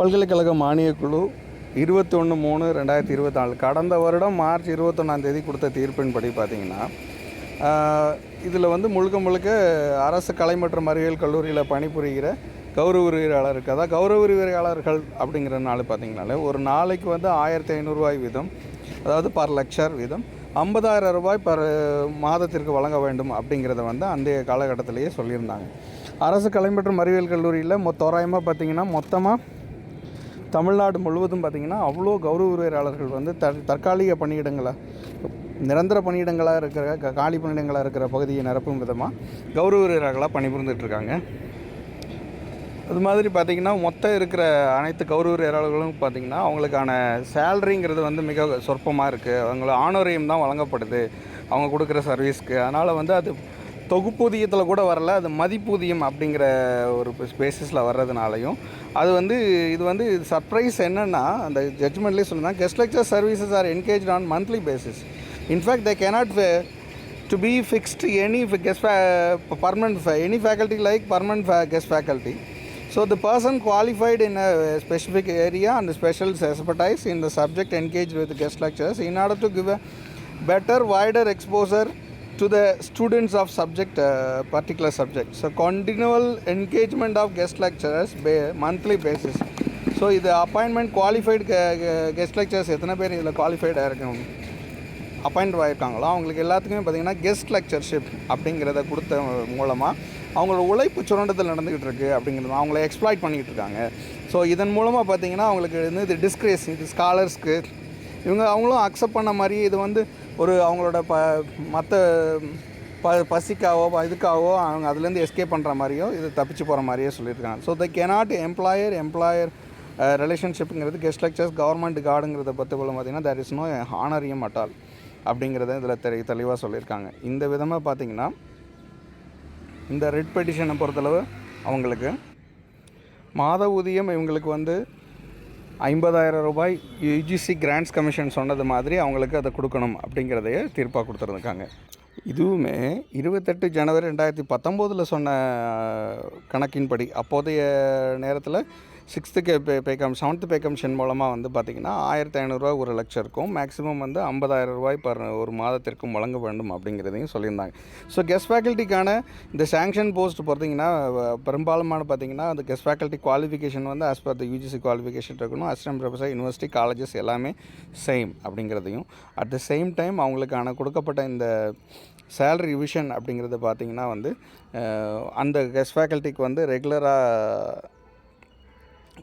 பல்கலைக்கழக மானியக்குழு இருபத்தி ஒன்று மூணு ரெண்டாயிரத்தி இருபத்தாலு கடந்த வருடம் மார்ச் இருபத்தொன்னாந்தேதி கொடுத்த தீர்ப்பின்படி பார்த்தீங்கன்னா இதில் வந்து முழுக்க முழுக்க அரசு கலை மற்றும் அறிவியல் கல்லூரியில் பணிபுரிகிற கௌரவ உரிமையாளருக்கு அதாவது கௌரவ உரிமையாளர்கள் அப்படிங்கிறனால பார்த்தீங்கனாலே ஒரு நாளைக்கு வந்து ஆயிரத்தி ஐநூறுரூவாய் வீதம் அதாவது பர் லெக்சர் வீதம் ஐம்பதாயிரம் ரூபாய் பர் மாதத்திற்கு வழங்க வேண்டும் அப்படிங்கிறத வந்து அந்த காலகட்டத்திலேயே சொல்லியிருந்தாங்க. அரசு கலை மற்றும் அறிவியல் கல்லூரியில் மொ தோராயமாக பார்த்தீங்கன்னா மொத்தமாக தமிழ்நாடு முழுவதும் பார்த்திங்கன்னா அவ்வளோ கௌரவ உரையாளர்கள் வந்து த தற்காலிக பணியிடங்களை நிரந்தர பணியிடங்களாக இருக்கிற க- காலி பணியிடங்களாக இருக்கிற பகுதியை நிரப்பும் விதமாக கௌரவ உரையாளர்களாக பணிபுரிந்துட்டுருக்காங்க அது மாதிரி பார்த்திங்கன்னா மொத்தம் இருக்கிற அனைத்து கௌரவ உரையாளர்களும் பார்த்திங்கன்னா அவங்களுக்கான சேலரிங்கிறது வந்து மிக சொற்பமாக இருக்குது. அவங்கள ஆனோரியம் தான் வழங்கப்படுது. அவங்க கொடுக்குற சர்வீஸ்க்கு. அதனால் வந்து அது தொகுப்பூதியத்தில் கூட வரல அது மதிப்பூதியம் அப்படிங்கிற ஒரு பேசிஸில் வர்றதுனாலையும் அது வந்து இது வந்து சர்ப்ரைஸ் என்னென்னா அந்த ஜட்ஜ்மெண்ட்லேயே சொன்னால் guest lecture services are engage on monthly basis in fact they cannot to be fixed any guest permanent any faculty like permanent pay guest faculty so the person qualified in a specific area and special expertise in the subject engage with guest lectures in order to give a better wider exposure to the students of subject uh, particular subject. So continual engagement of guest lecturers ba- monthly basis. So இது appointment qualified guest lectures எத்தனை பேர் இதில் குவாலிஃபைடாக இருக்கணும் appoint ஆகிருக்காங்களோ அவங்களுக்கு எல்லாத்துக்குமே பார்த்தீங்கன்னா guest lectureship அப்படிங்கிறத கொடுத்த மூலமாக அவங்களோட உழைப்பு சுரண்டத்தில் நடந்துக்கிட்டு இருக்குது அப்படிங்கிறது அவங்கள எக்ஸ்ப்ளாய்ட் பண்ணிக்கிட்டு இருக்காங்க. ஸோ இதன் மூலமாக பார்த்தீங்கன்னா அவங்களுக்கு வந்து இது டிஸ்கிரேஸ் இது ஸ்காலர்ஸ்க்கு இவங்க அவங்களும் அக்செப்ட் பண்ண மாதிரி இது வந்து ஒரு அவங்களோட ப மற்ற ப பசிக்காவோ இதுக்காகவோ அவங்க அதுலேருந்து எஸ்கேப் பண்ணுற மாதிரியோ இது தப்பிச்சு போகிற மாதிரியோ சொல்லியிருக்காங்க. So the cannot employer employer ரிலேஷன்ஷிப்புங்கிறது guest lectures government கார்டுங்கிறத பற்றி போல பார்த்தீங்கன்னா there is no honorarium at all அப்படிங்கிறத இதில் தெளி தெளிவாக சொல்லியிருக்காங்க. இந்த விதமாக பார்த்தீங்கன்னா இந்த ரெட் பெட்டிஷனை பொறுத்தளவு அவங்களுக்கு மாத ஊதியம் இவங்களுக்கு வந்து ஐம்பதாயிரம் ரூபாய் யுஜிசி கிராண்ட்ஸ் கமிஷன் சொன்னது மாதிரி அவங்களுக்கு அதை கொடுக்கணும் அப்படிங்கிறதையே தீர்ப்பாக கொடுத்துருந்துருக்காங்க. இதுவுமே இருபத்தெட்டு ஜனவரி ரெண்டாயிரத்தி பத்தொம்போதில் சொன்ன கணக்கின்படி அப்போதைய நேரத்தில் sixth K pay pay come seventh pay commission மூலமாக வந்து பார்த்திங்கன்னா ஆயிரத்தி ஐநூறுரூவா ஒரு லட்சருக்கும் மேக்ஸிமம் வந்து ஐம்பதாயிரம் ரூபாய் பர் ஒரு மாதத்திற்கும் வழங்க வேண்டும் அப்படிங்கிறதையும் சொல்லியிருந்தாங்க. ஸோ கெஸ்ட் ஃபேக்கல்ட்டிக்கான இந்த சாங்ஷன் போஸ்ட் பார்த்திங்கன்னா பெரும்பாலுமான பார்த்தீங்கன்னா அந்த கெஸ்ட் ஃபேக்கல்ட்டி குவாலிஃபிகேஷன் வந்து as per the UGC qualification இருக்கணும். அசிஸ்டன்ட் ப்ரொஃபஸர் யூனிவர்சிட்டி காலேஜஸ் எல்லாமே சேம் அப்படிங்கிறதையும். அட் த சேம் டைம் அவங்களுக்கான கொடுக்கப்பட்ட இந்த சேலரி விஷன் அப்படிங்கிறது பார்த்தீங்கன்னா வந்து அந்த கெஸ்ட் ஃபேக்கல்ட்டிக்கு வந்து ரெகுலராக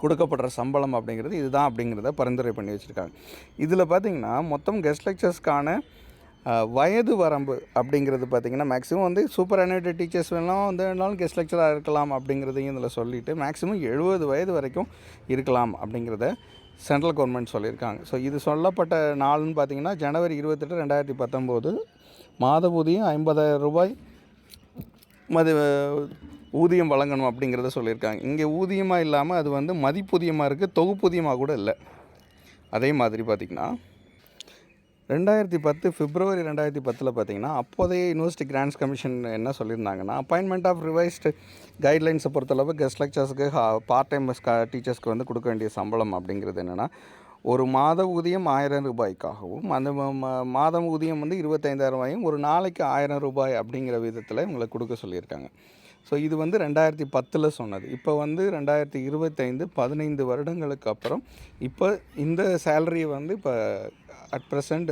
கொடுக்கப்படுற சம்பளம் அப்படிங்கிறது இதுதான் அப்படிங்கிறத பரிந்துரை பண்ணி வச்சுருக்காங்க. இதில் பார்த்தீங்கன்னா மொத்தம் கெஸ்ட் லெக்சர்ஸ்க்கான வயது வரம்பு அப்படிங்கிறது பார்த்திங்கன்னா மேக்ஸிமம் வந்து சூப்பர் அனிவேட்டட் டீச்சர்ஸ் வேணாலும் வந்து வேணாலும் கெஸ்ட் லெக்சராக இருக்கலாம் அப்படிங்கிறதையும் இதில் சொல்லிவிட்டு மேக்ஸிமம் எழுபது வயது வரைக்கும் இருக்கலாம் அப்படிங்கிறத சென்ட்ரல் கவர்மெண்ட் சொல்லியிருக்காங்க. ஸோ இது சொல்லப்பட்ட நாள்னு பார்த்திங்கன்னா ஜனவரி இருபத்தெட்டு ரெண்டாயிரத்தி பத்தொம்போது மாத ஊதியம் ஐம்பதாயிரம் ரூபாய் மது ஊதியம் வழங்கணும் அப்படிங்கிறத சொல்லியிருக்காங்க. இங்கே ஊதியமாக இல்லாமல் அது வந்து மதிப்பூதியமாக இருக்குது தொகுப்பூதியமாக கூட இல்லை. அதே மாதிரி பார்த்திங்கன்னா ரெண்டாயிரத்தி பத்து பிப்ரவரி ரெண்டாயிரத்தி பத்தில் பார்த்தீங்கன்னா அப்போதைய யூனிவர்சிட்டி கிராண்ட்ஸ் கமிஷன் என்ன சொல்லியிருந்தாங்கன்னா அப்பாயின்மெண்ட் ஆஃப் ரிவைஸ்டு கைட்லைன்ஸை பொறுத்தளவு கெஸ்ட் லெக்சர்ஸ்க்கு பார்ட் டைம் டீச்சர்ஸ்க்கு வந்து கொடுக்க வேண்டிய சம்பளம் அப்படிங்கிறது என்னென்னா ஒரு மாத ஊதியம் ஆயிரம் ரூபாய்க்காகவும் அந்த மாதம் ஊதியம் வந்து இருபத்தைந்தாயிரம் ரூபாயும் ஒரு நாளைக்கு ஆயிரம் ரூபாய் அப்படிங்கிற விதத்தில் இவங்களை கொடுக்க சொல்லியிருக்காங்க. ஸோ இது வந்து ரெண்டாயிரத்தி பத்தில் சொன்னது. இப்போ வந்து ரெண்டாயிரத்தி இருபத்தைந்து பதினைந்து வருடங்களுக்கு அப்புறம் இப்போ இந்த சேலரியை வந்து இப்போ அட் ப்ரெசண்ட்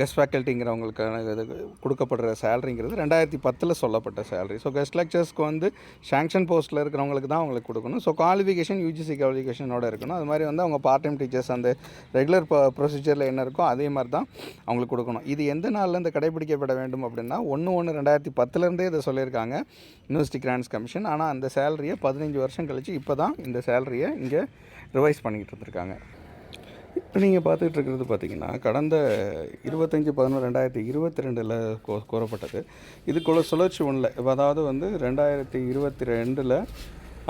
கெஸ்ட் ஃபேக்கல்ட்டிங்கிறவங்களுக்கான இது கொடுக்கப்படுற சேலரிங்கிறது ரெண்டாயிரத்தி பத்தில் சொல்லப்பட்ட சேலரி ஸோ கெஸ்ட் லெக்சர்ஸ்க்கு வந்து சாங்ஷன் போஸ்ட்டில் இருக்கிறவங்களுக்கு தான் அவங்களுக்கு கொடுக்கணும். ஸோ குவாலிஃபிகேஷன் யூஜிசி குவாலிஃபிகேஷனோட இருக்கணும். அது மாதிரி வந்து அவங்க பார்ட் டைம் டீச்சர்ஸ் அந்த ரெகுலர் ப்ரொசீஜரில் என்ன இருக்கோ அதே மாதிரி தான் அவங்களுக்கு கொடுக்கணும். இது எந்த நாளில் இந்த கடைபிடிக்கப்பட வேண்டும் அப்படின்னா ஒன்று ஒன்று ரெண்டாயிரத்தி பத்துலேருந்தே இதை சொல்லியிருக்காங்க யூனிவர்சிட்டி கிராண்ட்ஸ் கமிஷன் ஆனால் அந்த சேலரியை பதினஞ்சு வருஷம் கழித்து இப்போ தான் இந்த சேலரியை இங்கே ரிவைஸ் பண்ணிக்கிட்டு இருந்திருக்காங்க. இப்போ நீங்கள் பார்த்துக்கிட்டு இருக்கிறது பார்த்தீங்கன்னா கடந்த இருபத்தஞ்சி பதினொன்று ரெண்டாயிரத்தி இருபத்தி ரெண்டில் கோ கூறப்பட்டது இதுக்குள்ள சுழற்சி ஒன்றில் இப்போ அதாவது வந்து ரெண்டாயிரத்தி இருபத்தி ரெண்டில்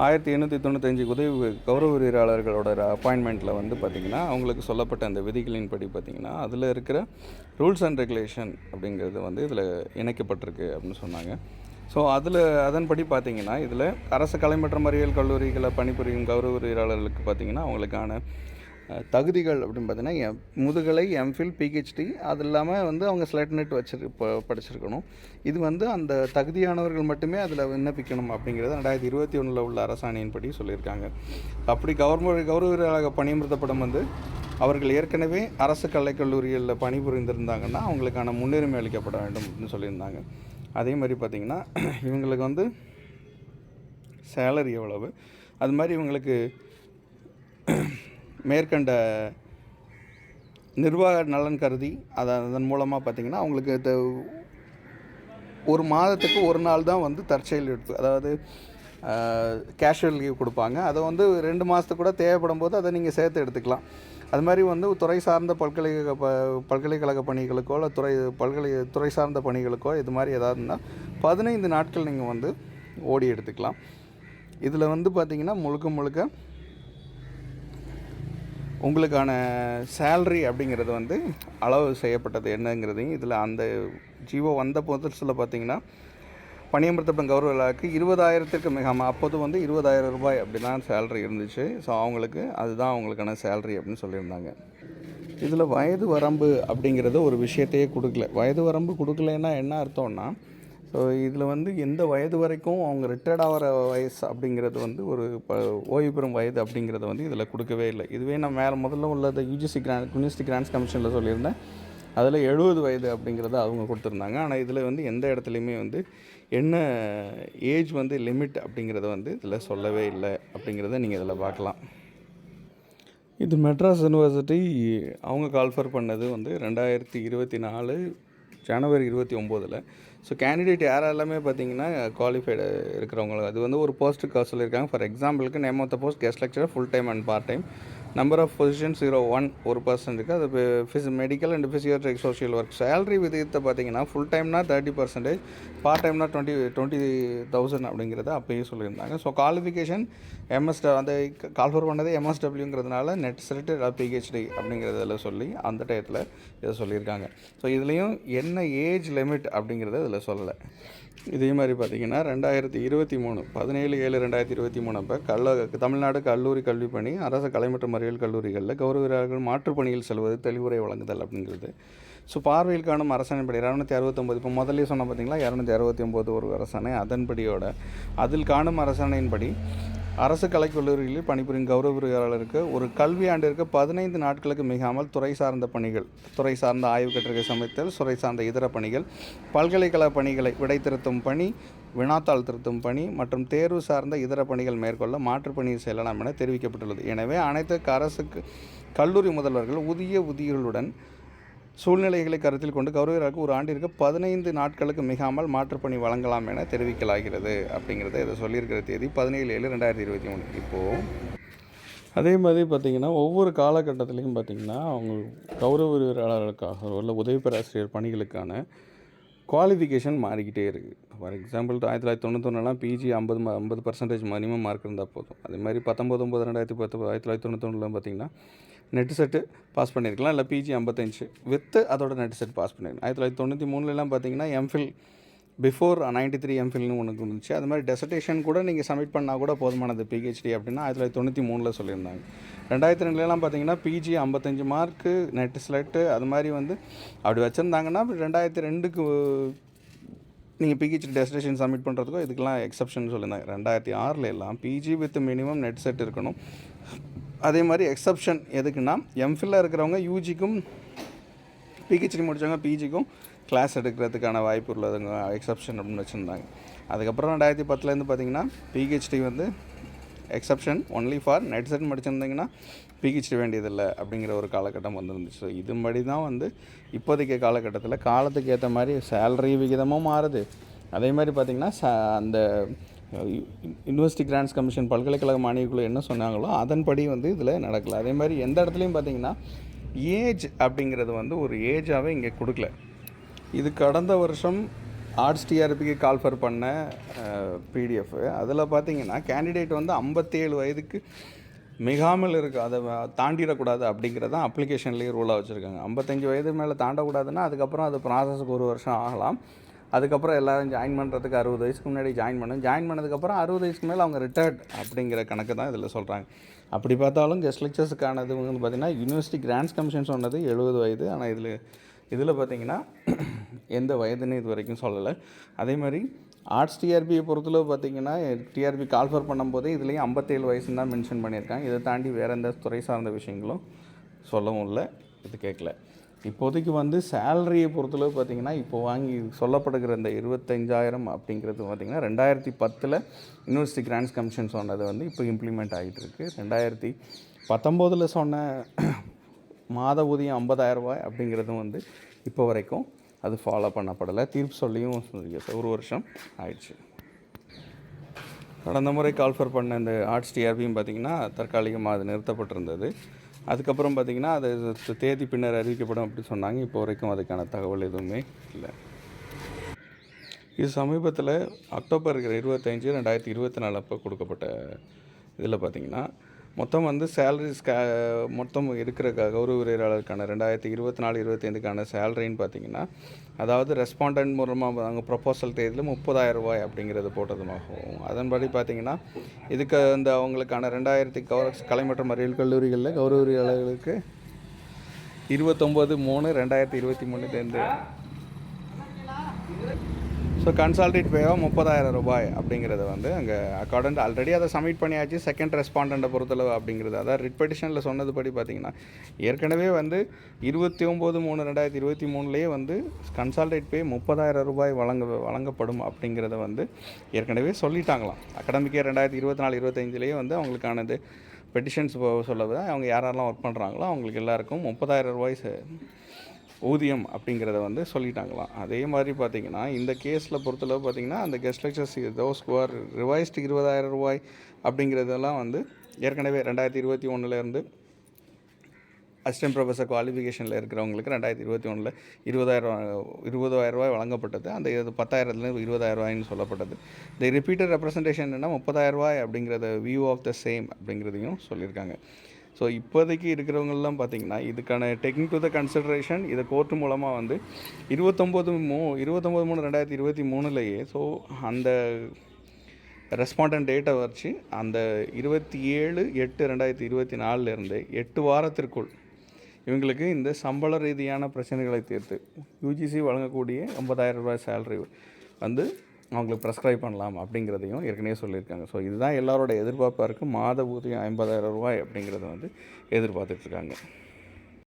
ஆயிரத்தி எண்ணூற்றி தொண்ணூத்தஞ்சு உதவி கௌரவ உரிமையாளர்களோட அப்பாயின்மெண்ட்டில் வந்து பார்த்திங்கன்னா அவங்களுக்கு சொல்லப்பட்ட அந்த விதிகளின்படி பார்த்திங்கன்னா அதில் இருக்கிற ரூல்ஸ் அண்ட் ரெகுலேஷன் அப்படிங்கிறது வந்து இதில் இணைக்கப்பட்டிருக்கு அப்படின்னு சொன்னாங்க. ஸோ அதில் அதன்படி பார்த்தீங்கன்னா இதில் அரசு கலை மற்றும் அறிவியல் கல்லூரிகளை பணிபுரியும் கௌரவ உரியாளர்களுக்கு பார்த்தீங்கன்னா அவங்களுக்கான தகுதிகள் அப்படின்னு பார்த்தீங்கன்னா எம் முதுகலை எம்ஃபில் பிஹெச்டி அது இல்லாமல் வந்து அவங்க ஸ்லெட் நெட் வச்சிரு ப- படிச்சிருக்கணும். இது வந்து அந்த தகுதியானவர்கள் மட்டுமே அதில் விண்ணப்பிக்கணும் அப்படிங்கிறது ரெண்டாயிரத்தி இருபத்தி ஒன்றில் உள்ள அரசாணையின்படி சொல்லியிருக்காங்க. அப்படி கவர்மெண்ட் கௌரவ பணியமர்த்தப்படும் வந்து அவர்கள் ஏற்கனவே அரசு கலைக்கல்லூரிகளில் பணிபுரிந்திருந்தாங்கன்னா அவங்களுக்கான முன்னுரிமை அளிக்கப்பட வேண்டும் அப்படின்னு சொல்லியிருந்தாங்க. அதே மாதிரி பார்த்திங்கன்னா இவங்களுக்கு வந்து சேலரி எவ்வளவு? அது மாதிரி இவங்களுக்கு மேற்கண்ட நிர்வாக நலன் கருதி அதை அதன் மூலமாக பார்த்திங்கன்னா அவங்களுக்கு ஒரு மாதத்துக்கு ஒரு நாள் தான் வந்து தற்செயல் எடுப்பு அதாவது கேஷுவல் லீவ் கொடுப்பாங்க. அதை வந்து ரெண்டு மாதத்துக்கு கூட தேவைப்படும் போது அதை நீங்கள் சேர்த்து எடுத்துக்கலாம். அது மாதிரி வந்து துறை சார்ந்த பல்கலைக்கழக ப பல்கலைக்கழக பணிகளுக்கோ இல்லை துறை பல்கலை துறை சார்ந்த பணிகளுக்கோ இது மாதிரி ஏதாவதுன்னா பதினைந்து நாட்கள் நீங்கள் வந்து ஓடி எடுத்துக்கலாம். இதில் வந்து பார்த்திங்கன்னா முழுக்க முழுக்க உங்களுக்கான சேல்ரி அப்படிங்கிறது வந்து அளவு செய்யப்பட்டது என்னங்கிறதையும் இதில் அந்த ஜீவோ வந்த புதுசில் பார்த்தீங்கன்னா பணியமர்த்தப்படும் கௌரவ விழாவுக்கு இருபதாயிரத்திற்கு மிகாமல் அப்போது வந்து இருபதாயிரம் ரூபாய் அப்படி தான் சேல்ரி இருந்துச்சு. ஸோ அவங்களுக்கு அதுதான் அவங்களுக்கான சேல்ரி அப்படின்னு சொல்லியிருந்தாங்க. இதில் வயது வரம்பு அப்படிங்கிறது ஒரு விஷயத்தையே கொடுக்கல. வயது வரம்பு கொடுக்கலன்னா என்ன அர்த்தம்னா ஸோ இதில் வந்து எந்த வயது வரைக்கும் அவங்க ரிட்டையர்ட் ஆகிற வயசு அப்படிங்கிறது வந்து ஒரு ப ஓய்வு பெறும் வயது அப்படிங்கிறத வந்து இதில் கொடுக்கவே இல்லை. இதுவே நான் வேறு முதல்ல உள்ள யூஜிசி கிராண்ட் யூனிவர்சிட்டி கிராண்ட்ஸ் கமிஷனில் சொல்லியிருந்தேன். அதில் எழுபது வயது அப்படிங்கிறத அவங்க கொடுத்துருந்தாங்க. ஆனால் இதில் வந்து எந்த இடத்துலையுமே வந்து என்ன ஏஜ் வந்து லிமிட் அப்படிங்கிறத வந்து இதில் சொல்லவே இல்லை அப்படிங்கிறத நீங்கள் இதில் பார்க்கலாம். இது மெட்ராஸ் யூனிவர்சிட்டி அவங்க கால்ஃபர் பண்ணது வந்து ரெண்டாயிரத்தி இருபத்தி நாலு ஜனவரி இருபத்தி ஒம்போதில். ஸோ கேண்டிடேட் யாரெல்லாமே பார்த்தீங்கன்னா குவாலிஃபைடு இருக்கிறவங்களுக்கு அது வந்து ஒரு போஸ்ட்டுக்கு சொல்லியிருக்காங்க. ஃபார் எக்ஸாம்பிளுக்கு name of the post guest lecture full time and part time number of position zero one ஒரு பர்சன்ட் இருக்குது அது ஃபிஸ் medical and psychiatric social work salary விதத்தை பார்த்தீங்கன்னா ஃபுல் டைம்னா தேர்ட்டி பர்சன்டேஜ் பார்ட் டைம்னா டுவெண்ட்டி டுவெண்ட்டி தௌசண்ட் அப்படிங்கிறத அப்போயும் சொல்லியிருந்தாங்க. ஸோ குவாலிஃபிகேஷன் எம்எஸ் அந்த கால்ஃபர் பண்ணது எம்எஸ்டபிள்யூங்கிறதுனால நெட் செட் பிஹெச்டி அப்படிங்கிறதுல சொல்லி அந்த டயத்தில் இதை சொல்லியிருக்காங்க. ஸோ இதுலேயும் என்ன ஏஜ் லிமிட் அப்படிங்கிறத இதில் சொல்லலை. இதே மாதிரி பார்த்தீங்கன்னா ரெண்டாயிரத்தி இருபத்தி மூணு பதினேழு ஏழு ரெண்டாயிரத்தி இருபத்தி மூணு அப்போ கல்ல தமிழ்நாடு கல்லூரி கல்வி பணி அரசு கலை மற்றும் அறிவியல் கல்லூரிகளில் கௌரவர்கள் மாற்றுப் பணியில் செல்வது தெளிவுரை வழங்குதல் அப்படிங்கிறது. ஸோ பார்வையில் காணும் அரசாணைப்படி இரநூத்தி அறுபத்தொம்பது இப்போ முதல்ல சொன்ன பார்த்தீங்களா? இரநூத்தி அறுபத்தி ஒம்பது ஒரு அரசாணை அதன்படியோட அதில் காணும் அரசாணையின்படி அரசு கலைக்கல்லூரிகளில் பணிபுரியும் கௌரவ உரிமையாளருக்கு ஒரு கல்வி ஆண்டிற்கு பதினைந்து நாட்களுக்கு மிகாமல் துறை சார்ந்த பணிகள் துறை சார்ந்த ஆய்வு கட்டுரை சமைத்தல் துறை சார்ந்த இதர பணிகள் பல்கலைக்கழக பணிகளை விடை திருத்தும் பணி வினாத்தாள் திருத்தும் பணி மற்றும் தேர்வு சார்ந்த இதர பணிகள் மேற்கொள்ள மாற்றுப் பணி செல்லலாம் என தெரிவிக்கப்பட்டுள்ளது. எனவே அனைத்து அரசுக்கு கல்லூரி முதல்வர்கள் ஊதிய உதிகளுடன் சூழ்நிலைகளை கருத்தில் கொண்டு கௌரவர்களுக்கு ஒரு ஆண்டிற்கு பதினைந்து நாட்களுக்கு மிகாமல் மாற்றுப்பணி வழங்கலாம் என தெரிவிக்கலாகிறது அப்படிங்கிறத இதை சொல்லியிருக்கிற தேதி பதினேழு ஏழு ரெண்டாயிரத்தி இருபத்தி மூணு. இப்போது அதே மாதிரி பார்த்திங்கன்னா ஒவ்வொரு காலகட்டத்திலையும் பார்த்திங்கன்னா அவங்க கௌரவ உரிமையாளர்களுக்காக உள்ள உதவி பேராசிரியர் பணிகளுக்கான குவாலிஃபிகேஷன் மாறிக்கிட்டே இருக்குது ஃபார் எக்ஸாம்பிள் ஆயிரத்தி தொள்ளாயிரத்தி தொண்ணூத்தொன்னுலாம் பிஜி ஐம்பது ஐம்பது பர்சன்டேஜ் மினிமம் மார்க் இருந்தால் போதும். அதே மாதிரி பத்தொம்பது ஒம்பது ரெண்டாயிரத்தி பத்து ஆயிரத்தி தொள்ளாயிரத்தி தொண்ணூத்தொன்னில் பார்த்தீங்கன்னா நெட் செட்டு பாஸ் பண்ணியிருக்கலாம் இல்லை பிஜி ஐம்பத்தஞ்சு வித்து அதோட நெட் செட் பாஸ் பண்ணியிருக்கலாம் ஆயிரத்தி தொள்ளாயிரத்தி தொண்ணூற்றி மூணுலலாம் பார்த்தீங்கன்னா எம்ஃபில் பிஃபோர் நைன்டி த்ரீ எம்ஃபில்னு ஒன்று இருந்துச்சு. அது மாதிரி டெசர்டேஷன் கூட நீங்கள் சப்மிட் பண்ணால் கூட போதுமானது. பிஹெச்டி அப்படின்னா ஆயிரத்தி தொள்ளாயிரத்தி தொண்ணூற்றி மூணில் சொல்லியிருந்தாங்க. ரெண்டாயிரத்தி ரெண்டுலலாம் பார்த்தீங்கன்னா பிஜி ஐம்பத்தஞ்சு மார்க்கு நெட் ஸ்லெட்டு அது மாதிரி வந்து அப்படி வச்சுருந்தாங்கன்னா ரெண்டாயிரத்தி ரெண்டுக்கு நீங்கள் பிஹெச்டி டெஸ்டினேஷன் சப்மிட் பண்ணுறதுக்கோ இதுக்கெல்லாம் எக்ஸப்ஷன் சொல்லியிருந்தாங்க. ரெண்டாயிரத்தி ஆறில் எல்லாம் PG with minimum NET SET இருக்கணும். அதே மாதிரி எக்ஸப்ஷன் எதுக்குன்னா எம்ஃபில்ல இருக்கிறவங்க யூஜிக்கும் பிஹெச்டி முடித்தவங்க பிஜிக்கும் கிளாஸ் எடுக்கிறதுக்கான வாய்ப்பு உள்ளதுங்க எக்ஸப்ஷன் அப்படின்னு வச்சுருந்தாங்க. அதுக்கப்புறம் ரெண்டாயிரத்தி பத்துலேருந்து பார்த்தீங்கன்னா பிஹெச்டி வந்து exception only for NET SET முடிச்சிருந்தீங்கன்னா PhD வேண்டியதில்லை அப்படிங்கிற ஒரு காலகட்டம் வந்துருந்துச்சு. ஸோ இதுபடி தான் வந்து இப்போதைக்கு காலகட்டத்தில் காலத்துக்கு ஏற்ற மாதிரி சேலரி விகிதமும் மாறுது. அதே மாதிரி பார்த்திங்கன்னா ச அந்த யூனிவர்சிட்டி கிராண்ட்ஸ் கமிஷன் பல்கலைக்கழக மானியக்குழு என்ன சொன்னாங்களோ அதன்படி வந்து இதில் நடக்கல. அதே மாதிரி எந்த இடத்துலையும் பார்த்திங்கன்னா ஏஜ் அப்படிங்கிறது வந்து ஒரு ஏஜாகவே இங்கே கொடுக்கல. இது கடந்த வருஷம் ஆர்ட்ஸ் டிஆர்பிக்கு கால்ஃபர் பண்ண பிடிஎஃப் அதில் பார்த்தீங்கன்னா கேண்டிடேட் வந்து ஐம்பத்தேழு வயதுக்கு மிகாமல் இருக்கு. அதை தாண்டிடக்கூடாது அப்படிங்கிறது தான் அப்ளிகேஷன்லேயே ரூலாக வச்சுருக்காங்க. ஐம்பத்தஞ்சு வயது மேலே தாண்டக்கூடாதுன்னா அதுக்கப்புறம் அது ப்ராசஸுக்கு ஒரு வருஷம் ஆகலாம். அதுக்கப்புறம் எல்லோரும் ஜாயின் பண்ணுறதுக்கு அறுபது வயசுக்கு முன்னாடி ஜாயின் பண்ணணும் ஜாயின் பண்ணதுக்கப்புறம் அறுபது வயசுக்கு மேலே அவங்க ரிட்டையர்ட் அப்படிங்கிற கணக்கு தான் இதில் சொல்கிறாங்க அப்படி பார்த்தாலும் கெஸ்ட் லெக்சர்ஸுக்கானது வந்து பார்த்திங்கன்னா யூனிவர்சிட்டி கிராண்ட்ஸ் கமிஷன் சொன்னது எழுபது வயது. ஆனால் இதில் இதில் பார்த்தீங்கன்னா எந்த வயதுன்னு இது வரைக்கும் சொல்லலை. அதே மாதிரி ஆர்ட்ஸ் டிஆர்பியை பொறுத்தளவு பார்த்தீங்கன்னா டிஆர்பி கால்ஃபர் பண்ணும்போதே இதுலேயும் ஐம்பத்தேழு வயசுன்னு தான் மென்ஷன் பண்ணியிருக்காங்க. இதை தாண்டி வேறு எந்த துறை சார்ந்த விஷயங்களும் சொல்லவும் இல்லை. இது கேட்கல. இப்போதைக்கு வந்து சேலரியை பொறுத்தளவு பார்த்தீங்கன்னா இப்போ வாங்கி சொல்லப்படுகிற இந்த இருபத்தஞ்சாயிரம் அப்படிங்கிறது பார்த்திங்கன்னா ரெண்டாயிரத்தி பத்தில் யூனிவர்சிட்டி கிராண்ட்ஸ் கமிஷன் சொன்னது வந்து இப்போ இம்ப்ளிமெண்ட் ஆகிட்டு இருக்குது ரெண்டாயிரத்தி பத்தொம்போதில் சொன்ன மாத ஊதியம் 50000 ரூபாய் அப்படிங்கிறதும் வந்து இப்போ வரைக்கும் அது ஃபாலோ பண்ணப்படலை. தீர்ப்பு சொல்லியும் ஒரு வருஷம் ஆயிடுச்சு. கடந்த முறை கால்ஃபர் பண்ண இந்த ஆர்ட்ஸ் டிஆர்பியும் பார்த்திங்கன்னா தற்காலிகமாக அது நிறுத்தப்பட்டிருந்தது. அதுக்கப்புறம் பார்த்திங்கன்னா அது தேதி பின்னர் அறிவிக்கப்படும் அப்படி சொன்னாங்க. இப்போ வரைக்கும் அதுக்கான தகவல் எதுவுமே இல்லை. இது சமீபத்தில் அக்டோபர் இருபத்தஞ்சி ரெண்டாயிரத்தி இருபத்தி நாலு அப்போ கொடுக்கப்பட்ட இதில் பார்த்தீங்கன்னா மொத்தம் வந்து சேலரிஸ் க மொத்தம் இருக்கிற க- கௌரவ உரையாளருக்கான ரெண்டாயிரத்தி இருபத்தி நாலு இருபத்தைந்துக்கான சேலரின்னு பார்த்தீங்கன்னா அதாவது ரெஸ்பாண்டன்ட் மூலமாக அவங்க ப்ரொபோசல் தேதியில் முப்பதாயிரம் ரூபாய் அப்படிங்கிறது போட்டதுமாகவும் அதன்படி பார்த்தீங்கன்னா இதுக்கு அந்த அவங்களுக்கான ரெண்டாயிரத்தி கௌர கலை மற்றும் அறிவியல் கல்லூரிகளில் கௌரவ உரையாளர்களுக்கு இருபத்தொம்போது மூணு ரெண்டாயிரத்தி இருபத்தி மூணுலேருந்து ஸோ கன்சால்டேட் பேவாக முப்பதாயிரம் ரூபாய் அப்படிங்கிறத வந்து அங்கே அக்கார்டன் ஆல்ரெடி அதை சப்மிட் பண்ணியாச்சு. செகண்ட் ரெஸ்பாண்டண்ட்டை பொறுத்தளவு அப்படிங்கிறது. அதாவது ரிட் பெட்டிஷனில் சொன்னதுபடி பார்த்தீங்கன்னா ஏற்கனவே வந்து இருபத்தி ஒம்பது மூணு ரெண்டாயிரத்தி இருபத்தி மூணுலேயே வந்து கன்சால்டேட் பே முப்பதாயிரம் ரூபாய் வழங்க வழங்கப்படும் அப்படிங்கிறத வந்து ஏற்கனவே சொல்லிட்டாங்களாம். அகாடமிக் இயர் ரெண்டாயிரத்தி இருபத்தி நாலு இருபத்தஞ்சிலேயே வந்து அவங்களுக்கானது பெட்டிஷன்ஸ் சொல்லவே அவங்க யாரெல்லாம் ஒர்க் பண்ணுறாங்களோ அவங்களுக்கு எல்லாருக்கும் முப்பதாயிரம் ரூபாய் ஊதியம் அப்படிங்கிறத வந்து சொல்லிட்டாங்களாம். அதே மாதிரி பார்த்தீங்கன்னா இந்த கேஸில் பொறுத்தளவு பார்த்தீங்கன்னா அந்த கெஸ்ட் லெக்சர்ஸ் தோஸ் குவார் ரிவைஸ்டு இருபதாயிரம் ரூபாய் அப்படிங்கிறதெல்லாம் வந்து ஏற்கனவே ரெண்டாயிரத்தி இருபத்தி ஒன்றுலேருந்து அசிஸ்டன்ட் ப்ரொஃபஸர் குவாலிஃபிகேஷனில் இருக்கிறவங்களுக்கு ரெண்டாயிரத்தி இருபத்தி ஒன்றில் இருபதாயிரம் இருபதாயிரம் ரூபாய் வழங்கப்பட்டது. அந்த இது பத்தாயிரத்துலேருந்து இருபதாயிரம் ரூபாய்னு சொல்லப்பட்டது. இந்த ரிப்பீட்டட் ரெப்ரசன்டேஷன் என்னன்னா முப்பதாயிரம் ரூபாய் அப்படிங்கிறத வியூ ஆஃப் த சேம் அப்படிங்கிறதையும் சொல்லியிருக்காங்க. ஸோ இப்போதைக்கு இருக்கிறவங்கெல்லாம் பார்த்தீங்கன்னா இதுக்கான டெக்னிக் டு த கன்சிடரேஷன் இதை கோர்ட்டு மூலமாக வந்து இருபத்தொம்போது மூ இருபத்தொம்போது மூணு ரெண்டாயிரத்தி இருபத்தி மூணுலேயே ஸோ அந்த ரெஸ்பாண்டன்ட் டேட்டை வச்சு அந்த இருபத்தி ஏழு எட்டு ரெண்டாயிரத்தி இருபத்தி நாலுலேருந்து எட்டு வாரத்திற்குள் இவங்களுக்கு இந்த சம்பள ரீதியான பிரச்சனைகளை தீர்த்து யூஜிசி வழங்கக்கூடிய 50000 ரூபாய் சேலரி வந்து அவங்களுக்கு ப்ரெஸ்க்ரைப் பண்ணலாம் அப்படிங்கிறதையும் ஏற்கனவே சொல்லியிருக்காங்க. ஸோ இதுதான் எல்லாரோட எதிர்பார்ப்பாக இருக்குது மாத ஊதியம் ஐம்பதாயிரம் ரூபாய் அப்படிங்கிறத வந்து எதிர்பார்த்துட்ருக்காங்க